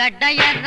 ದಡ್ಡ ಎರ್ರ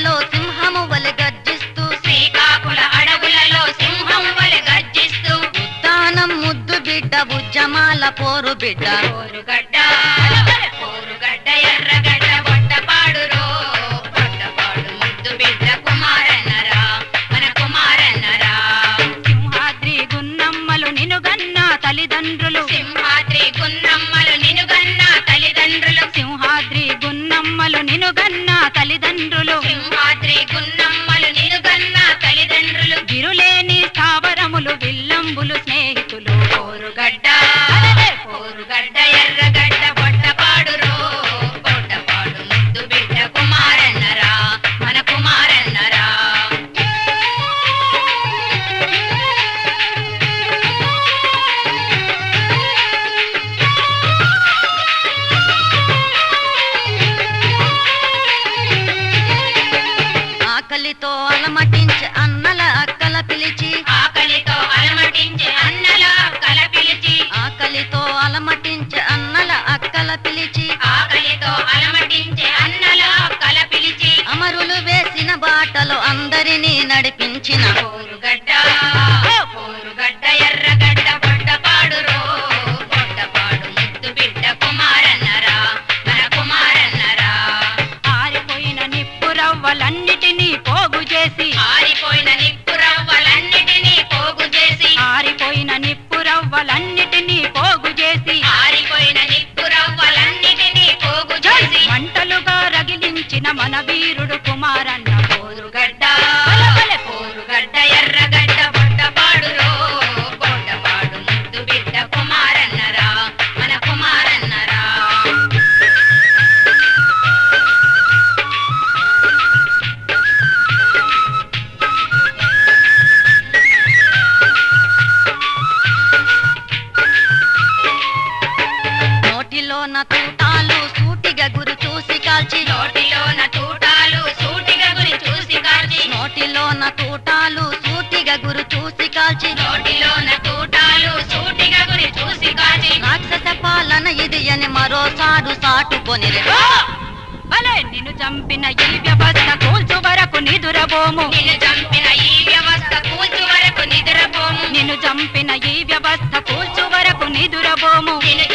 అడవులలో సింహము వలె గర్జిస్తూ. శ్రీకాకుళ అడవులలో సింహం వలె గర్జిస్తూ. ఉద్దానం ముద్దు బిడ్డ ఉజ్జమాల పోరు బిడ్డ. పోరుగడ్డ పోరుగడ్డ ఎర్రగడ్డ బొట్టపాడురో బొట్టపాడు ముద్దు బిడ్డ కుమారన్నరా మన కుమారన్నరా సింహాద్రి గున్నమ్మలు నినుగన్న తల్లిదండ్రులు. సింహాద్రి గున్నమ్మలు నినుగన్న తల్లిదండ్రులు. సింహాద్రి గున్నమ్మలు నినుగన్న తల్లిదండ్రులు. గున్న ఆకలితో అలమటించి అన్నల అక్కల పిలిచి. ఆకలితో అలమటించే అన్నల కల పిలిచి. ఆకలితో అలమటించి అన్నల అక్కల పిలిచి. ఆకలితో అలమటించే అన్నల కల పిలిచి. అమరులు వేసిన బాటలో అందరినీ నడిపించిన వీరుడు కుమారన్న పోరుగడ్డ. పోరుగడ్డ ఎర్రగడ్డ బొట్టపాడురో ముద్దు బిడ్డ కుమారన్నరా మన కుమారన్నరా. తూటాలు సూటిగా గురి చూసి కాల్చి నోటి గురి చూసి కాల్చి నోటిలోన తూటాలు సూటిగా గురి చూసి కాల్చి. రాక్షస పాలన ఇది అని మరోసారు సాటుకొని భలే నిన్ను చంపిన ఈ వ్యవస్థ కూల్చు వరకు నిదురబోము. నిన్ను చంపిన ఈ వ్యవస్థ కూల్చు వరకు నిద్రపోము నిన్ను చంపిన ఈ వ్యవస్థ కూల్చు వరకు నిదురబోము. నిన్ను